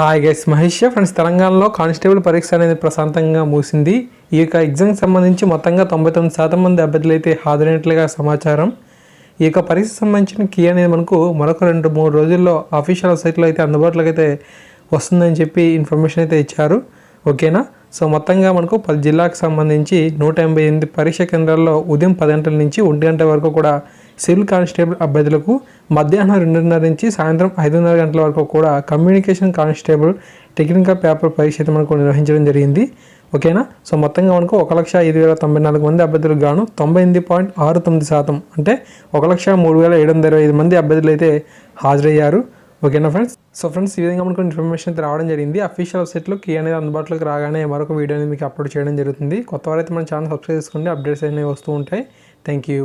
Hi guys Mahesh friends తెలంగాణలో constable పరీక్ష అనేది ప్రశాంతంగా మూసింది ఈ యొక్క ఎగ్జామ్కి సంబంధించి మొత్తంగా తొంభై తొమ్మిది శాతం మంది అభ్యర్థులు అయితే హాజరైనట్లుగా సమాచారం. ఈ యొక్క పరీక్ష సంబంధించిన కీ అనేది మనకు మరొక రెండు మూడు రోజుల్లో అఫీషియల్ సైట్లో అయితే అందుబాటులోకి అయితే వస్తుందని చెప్పి ఇన్ఫర్మేషన్ అయితే ఇచ్చారు. ఓకేనా? సో మొత్తంగా మనకు పది జిల్లాకు సంబంధించి నూట ఎనభై ఎనిమిది పరీక్ష కేంద్రాల్లో ఉదయం పది గంటల నుంచి ఒంటి గంట వరకు కూడా సివిల్ కానిస్టేబుల్ అభ్యర్థులకు మధ్యాహ్నం రెండున్నర నుంచి సాయంత్రం ఐదున్నర గంటల వరకు కూడా కమ్యూనికేషన్ కానిస్టేబుల్ టెక్నికల్ పేపర్ పరీక్ష మనకు నిర్వహించడం జరిగింది. ఓకేనా? సో మొత్తంగా మనకు ఒక లక్ష ఐదు వేల తొంభై నాలుగు మంది అభ్యర్థులకు గాను తొంభై ఎనిమిది పాయింట్ ఆరు తొమ్మిది శాతం అంటే ఒక లక్ష మూడు వేల ఏడు వందల ఇరవై ఐదు మంది అభ్యర్థులు అయితే హాజరయ్యారు. ఓకేనా ఫ్రెండ్స్? సో ఫ్రెండ్స్ ఈ విధంగా మనకు ఇన్ఫర్మేషన్ అయితే రావడం జరిగింది. అఫీషియల్ వెబ్సైట్లో కీ అనేది అందుబాటులోకి రాగానే మరొక వీడియో అనేది మీకు అప్లోడ్ చేయడం జరుగుతుంది. కొత్త వారైతే మన ఛానల్ సబ్స్క్రైబ్ చేసుకోండి అప్డేట్స్ అనేవి వస్తూ ఉంటాయి. Thank you